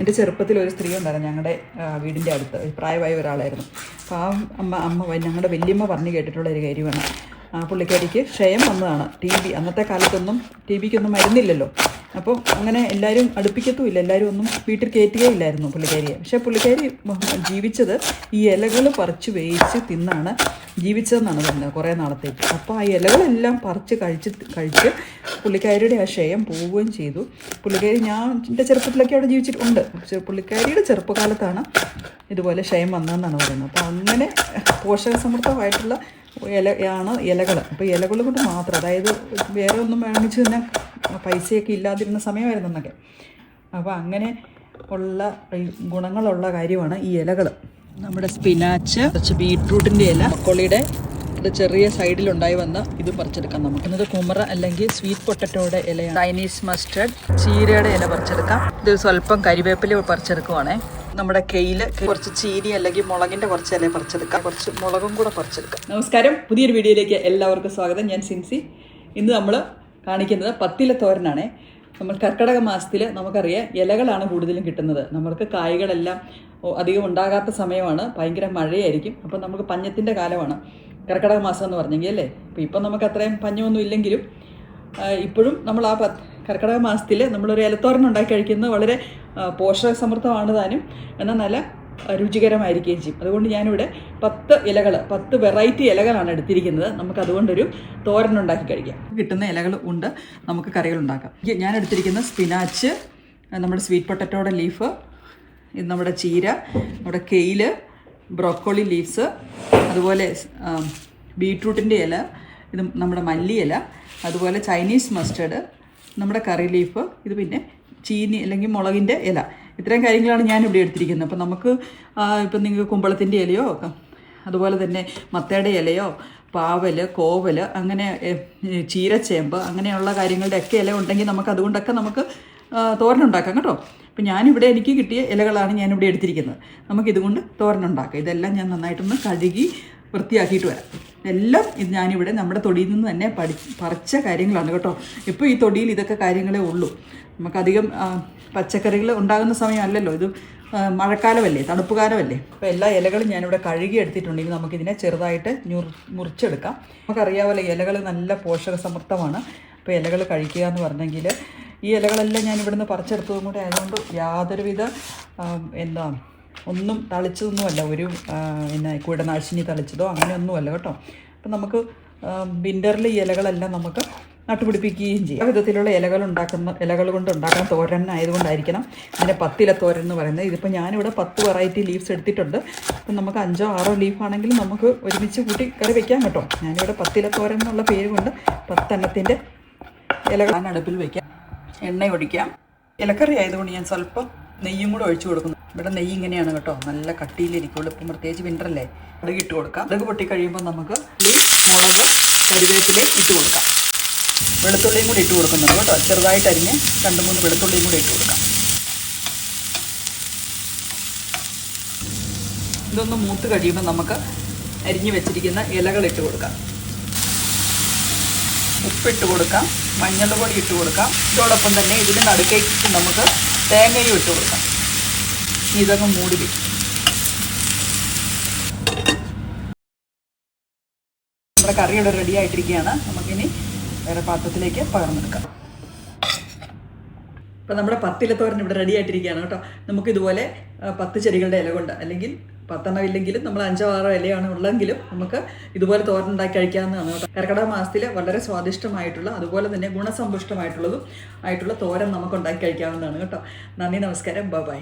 എന്റെ ചെറുപ്പത്തിൽ ഒരു സ്ത്രീ ഉണ്ടായിരുന്നു ഞങ്ങളുടെ വീടിന്റെ അടുത്ത് പ്രായമായ ഒരാളായിരുന്നു. അപ്പോൾ ആ അമ്മ അമ്മ ഞങ്ങളുടെ വലിയമ്മ പറഞ്ഞു കേട്ടിട്ടുള്ള ഒരു കാര്യമാണ്. ആ പുള്ളിക്കാരിക്ക് ക്ഷയം വന്നതാണ്. ടി ബി അന്നത്തെ കാലത്തൊന്നും ടി ബിക്കൊന്നും മരുന്നില്ലല്ലോ. അപ്പോൾ അങ്ങനെ എല്ലാവരും അടുപ്പിക്കത്തുമില്ല. എല്ലാവരും ഒന്നും വീട്ടിൽ കയറ്റുകയില്ലായിരുന്നു പുള്ളിക്കാരിയെ. പക്ഷേ പുള്ളിക്കാരി ജീവിച്ചത് ഈ ഇലകൾ പറിച്ച് വേവിച്ച് തിന്നാണ് ജീവിച്ചതെന്നാണ് പറഞ്ഞത് കുറേ നാളത്തേക്ക്. അപ്പോൾ ആ ഇലകളെല്ലാം പറിച്ച് കഴിച്ച് കഴിച്ച് പുള്ളിക്കാരിയുടെ ആ ക്ഷയം പോവുകയും ചെയ്തു. പുള്ളിക്കാരി ഞാൻ എന്റെ ചെറുപ്പത്തിലൊക്കെ അവിടെ ജീവിച്ചിട്ടുണ്ട്. പക്ഷേ പുള്ളിക്കാരിയുടെ ചെറുപ്പകാലത്താണ് ഇതുപോലെ ക്ഷയം വന്നതെന്നാണ് പറയുന്നത്. അപ്പോൾ അങ്ങനെ പോഷകസമൃദ്ധമായിട്ടുള്ള ആണ് ഇലകൾ. അപ്പോൾ ഇലകൾ കൊണ്ട് മാത്രം അതായത് വേറെ ഒന്നും വാങ്ങിച്ച് തന്നെ പൈസയൊക്കെ ഇല്ലാതിരുന്ന സമയമായിരുന്നു എന്നൊക്കെ അപ്പോൾ അങ്ങനെ ഉള്ള ഗുണങ്ങളുള്ള കാര്യമാണ് ഈ ഇലകൾ നമ്മുടെ സ്പിനാച്ച് കുറച്ച് ബീട്രൂട്ടിന്റെ ഇല കൊള്ളിയുടെ ഇത് ചെറിയ സൈഡിലുണ്ടായി വന്ന ഇത് പറിച്ചെടുക്കാം നമുക്ക്. ഇന്നത് കുമറ അല്ലെങ്കിൽ സ്വീറ്റ് പൊട്ടറ്റോയുടെ ഇലയാണ്. ചൈനീസ് മസ്റ്റർഡ് ചീരയുടെ ഇല പറിച്ചെടുക്കാം. ഇത് സ്വല്പം കരിവേപ്പില പറിച്ചെടുക്കുവാണേ. നമ്മുടെ കെയിൽ കുറച്ച് ചീനി അല്ലെങ്കിൽ മുളകിന്റെ കുറച്ച് ഇല പറിച്ചെടുക്കാം. കുറച്ച് മുളകും കൂടെ പറിച്ചെടുക്കാം. നമസ്കാരം. പുതിയൊരു വീഡിയോയിലേക്ക് എല്ലാവർക്കും സ്വാഗതം. ഞാൻ സിൻസി. ഇന്ന് നമ്മൾ കാണിക്കുന്നത് പത്തില തോരനാണ്. നമ്മൾ കർക്കിടക മാസത്തിൽ നമുക്കറിയാം ഇലകളാണ് കൂടുതലും കിട്ടുന്നത്. നമ്മൾക്ക് കായ്കളെല്ലാം അധികം ഉണ്ടാകാത്ത സമയമാണ്. ഭയങ്കര മഴയായിരിക്കും. അപ്പം നമുക്ക് പഞ്ഞത്തിന്റെ കാലമാണ് കർക്കിടക മാസം എന്ന് പറഞ്ഞെങ്കിൽ അല്ലേ? അപ്പോൾ ഇപ്പം നമുക്ക് അത്രയും പഞ്ഞമൊന്നും ഇല്ലെങ്കിലും ഇപ്പോഴും നമ്മൾ ആ കർക്കടക മാസത്തിൽ നമ്മളൊരു ഇലത്തോരൻ ഉണ്ടാക്കി കഴിക്കുന്നത് വളരെ പോഷക പോഷകസമൃദ്ധമാണ് താനും എന്നാൽ നല്ല രുചികരമായിരിക്കുകയും ചെയ്യും. അതുകൊണ്ട് ഞാനിവിടെ പത്ത് ഇലകൾ പത്ത് വെറൈറ്റി ഇലകളാണ് എടുത്തിരിക്കുന്നത്. നമുക്ക് അതുകൊണ്ടൊരു തോരൻ ഉണ്ടാക്കി കഴിക്കാം. കിട്ടുന്ന ഇലകൾ ഉണ്ട്. നമുക്ക് കറികൾ ഉണ്ടാക്കാം. ഞാൻ എടുത്തിരിക്കുന്ന സ്പിനാച്ച് നമ്മുടെ സ്വീറ്റ് പൊട്ടറ്റോയുടെ ലീഫ് ഇത് നമ്മുടെ ചീര നമ്മുടെ കെയിൽ ബ്രോക്കോളി ലീവ്സ് അതുപോലെ ബീട്രൂട്ടിന്റെ ഇല ഇത് നമ്മുടെ മല്ലി ഇല അതുപോലെ ചൈനീസ് മസ്റ്റേഡ് നമ്മുടെ കറി ലീഫ് ഇത് പിന്നെ ചീനി അല്ലെങ്കിൽ മുളകിന്റെ ഇല. ഇത്രയും കാര്യങ്ങളാണ് ഞാൻ ഇവിടെ എടുത്തിരിക്കുന്നത്. അപ്പം നമുക്ക് ഇപ്പം നിങ്ങൾക്ക് കുമ്പളത്തിന്റെ ഇലയോ അതുപോലെ തന്നെ മത്തയുടെ ഇലയോ പാവൽ കോവൽ അങ്ങനെ ചീരച്ചേമ്പ് അങ്ങനെയുള്ള കാര്യങ്ങളുടെ ഒക്കെ ഇല ഉണ്ടെങ്കിൽ നമുക്ക് അതുകൊണ്ടൊക്കെ നമുക്ക് തോരനുണ്ടാക്കാം കേട്ടോ. അപ്പം ഞാനിവിടെ എനിക്ക് കിട്ടിയ ഇലകളാണ് ഞാനിവിടെ എടുത്തിരിക്കുന്നത്. നമുക്ക് ഇതുകൊണ്ട് തോരനുണ്ടാക്കാം. ഇതെല്ലാം ഞാൻ നന്നായിട്ടൊന്ന് കഴുകി വൃത്തിയാക്കിയിട്ട് വരാം. എല്ലാം ഇത് ഞാനിവിടെ നമ്മുടെ തൊടിയിൽ നിന്ന് തന്നെ പഠി പറിച്ച കാര്യങ്ങളാണ് കേട്ടോ. ഇപ്പോൾ ഈ തൊടിയിൽ ഇതൊക്കെ കാര്യങ്ങളേ ഉള്ളൂ. നമുക്കധികം പച്ചക്കറികൾ ഉണ്ടാകുന്ന സമയമല്ലല്ലോ. ഇത് മഴക്കാലമല്ലേ തണുപ്പ് കാലമല്ലേ അപ്പോൾ എല്ലാ ഇലകളും ഞാനിവിടെ കഴുകി എടുത്തിട്ടുണ്ടെങ്കിൽ നമുക്കിതിനെ ചെറുതായിട്ട് മുറിച്ചെടുക്കാം. നമുക്കറിയാമല്ലോ ഇലകൾ നല്ല പോഷക സമൃദ്ധമാണ് അപ്പോൾ ഇലകൾ കഴിക്കുക എന്ന് പറഞ്ഞെങ്കിൽ ഈ ഇലകളെല്ലാം ഞാൻ ഇവിടുന്ന് പറിച്ചെടുത്തതും കൂടെ ആയതുകൊണ്ട് യാതൊരുവിധ എന്താ ഒന്നും തളിച്ചതൊന്നുമല്ല. ഒരു എന്നാ കീടനാശിനി തളിച്ചതോ അങ്ങനെയൊന്നുമല്ല കേട്ടോ. അപ്പം നമുക്ക് വിന്ററിൽ ഇലകളെല്ലാം നമുക്ക് നട്ടുപിടിപ്പിക്കുകയും ചെയ്യും. വിധത്തിലുള്ള ഇലകൾ ഉണ്ടാക്കുന്ന ഇലകൾ കൊണ്ട് ഉണ്ടാക്കാൻ തോരൻ ആയതുകൊണ്ടായിരിക്കണം. ഇതിന്റെ പത്തില തോരൻ എന്ന് പറയുന്നത്. ഇതിപ്പോൾ ഞാനിവിടെ പത്ത് വെറൈറ്റി ലീവ്സ് എടുത്തിട്ടുണ്ട്. അപ്പം നമുക്ക് അഞ്ചോ ആറോ ലീഫ് ആണെങ്കിലും നമുക്ക് ഒരുമിച്ച് കൂട്ടി കറി വെക്കാം കേട്ടോ. ഞാനിവിടെ പത്തില തോരൻ എന്നുള്ള പേര് കൊണ്ട് പത്തെണ്ണത്തിന്റെ ഇലകൾ അടുപ്പിൽ വയ്ക്കാം എണ്ണ ഒഴിക്കാം. ഇലക്കറി ആയതുകൊണ്ട് ഞാൻ സ്വല്പം നെയ്യും കൂടെ ഒഴിച്ചു കൊടുക്കുന്നു. ഇവിടെ നെയ്യ് ഇങ്ങനെയാണ് കേട്ടോ. നല്ല കട്ടിയിലിരിക്കുള്ളൂ. ഇപ്പം പ്രത്യേകിച്ച് വിന്ററല്ലേ കടുക് ഇട്ട് കൊടുക്കാം. കടുക് പൊട്ടി കഴിയുമ്പോൾ നമുക്ക് മുളക് കരിവേപ്പില ഇട്ട് കൊടുക്കാം. വെളുത്തുള്ളിയും കൂടി ഇട്ട് കൊടുക്കുന്നുണ്ട് കേട്ടോ. ചെറുതായിട്ട് അരിഞ്ഞ് രണ്ട് മൂന്ന് വെളുത്തുള്ളിയും കൂടി ഇട്ട് കൊടുക്കാം. ഇതൊന്ന് മൂത്ത് കഴിയുമ്പോൾ നമുക്ക് അരിഞ്ഞ് വെച്ചിരിക്കുന്ന ഇലകൾ ഇട്ട് കൊടുക്കാം. ഉപ്പിട്ട് കൊടുക്കാം. മഞ്ഞൾപ്പൊടി പൊടി ഇട്ട് കൊടുക്കാം. ഇതോടൊപ്പം തന്നെ ഇതിന് നടുക്കേക്ക് നമുക്ക് തേങ്ങയും ഇട്ട് കൊടുക്കാം. ഇതങ്ങ് മൂടി വയ്ക്കും. നമ്മുടെ കറിയുടെ റെഡി ആയിട്ടിരിക്കുകയാണ്. നമുക്കിനി വേറെ പാത്രത്തിലേക്ക് പകർന്നെടുക്കാം. ഇപ്പം നമ്മുടെ പത്തില തോരൻ ഇവിടെ റെഡി ആയിട്ടിരിക്കുകയാണ് കേട്ടോ. നമുക്ക് ഇതുപോലെ ആ, പത്ത് ചെടികളുടെ ഇല കൊണ്ട് അല്ലെങ്കിൽ പത്തെണ്ണം ഇല്ലെങ്കിലും നമ്മൾ അഞ്ചോ ആറോ ഇലയാണ് ഉള്ളെങ്കിലും നമുക്ക് ഇതുപോലെ തോരൻ ഉണ്ടാക്കി കഴിക്കാവുന്നതാണ് കേട്ടോ. കർക്കിടക മാസത്തിൽ വളരെ സ്വാദിഷ്ടമായിട്ടുള്ള അതുപോലെ തന്നെ ഗുണസമ്പുഷ്ടമായിട്ടുള്ളതും ആയിട്ടുള്ള തോരൻ നമുക്ക് ഉണ്ടാക്കി കഴിക്കാവുന്നതാണ് കേട്ടോ. നന്ദി നമസ്കാരം. ബൈ